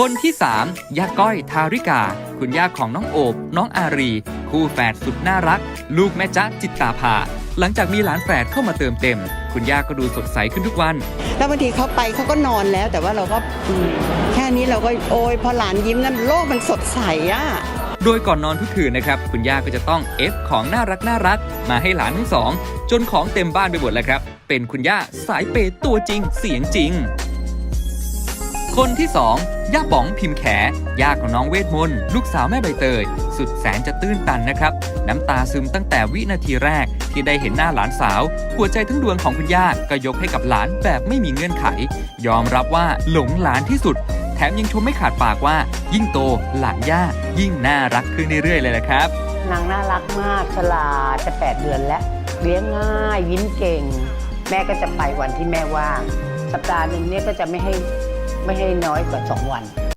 คนที่ 3ย่าก้อยทาริกา คุณย่าของน้องโอบน้องอารี คู่แฝดสุดน่ารัก ลูกแม่จ๊ะจิตตาภาหลังจากมีหลานแฝดเข้ามาเติมเต็ม คุณย่าก็ดูสดใสขึ้นทุกวัน แล้วบางทีเขาไปเขาก็นอนแล้ว แต่ว่าเราก็อืมแค่นี้เราก็โอยพอหลานยิ้มนั้นโลกมันสดใสอะโดยก่อนนอนทุกคืนนะครับ คุณย่าก็จะต้องเอฟของน่ารักน่ารัก มาให้หลานทั้งสอง จนของเต็มบ้านไปหมดแล้วครับ เป็นคุณย่าสายเปย์ตัวจริงเสียงจริง คนที่สองย่าป๋องพิมพ์แขย่าของน้องเวทมนต์ลูกสาวแม่ใบเตย สุดแสนจะตื้นตันนะครับ น้ำตาซึมตั้งแต่วินาทีแรกที่ได้เห็นหน้าหลานสาว หัวใจทั้งดวงของคุณย่าก็ยกให้กับหลานแบบไม่มีเงื่อนไข ยอมรับว่าหลงหลานที่สุด แถมยังชมไม่ขาดปากว่า ยิ่งโตหลานย่ายิ่งน่ารักขึ้นเรื่อยๆเลยแหละครับนางน่ารักมากฉลาดจะ8เดือนแล้วเลี้ยงง่ายยิ้มเก่ง แม่ก็จะไปวันที่แม่ว่างสัปดาห์หนึ่งเนี่ยก็จะไม่ให้ ไม่ให้น้อยกว่า 2 วัน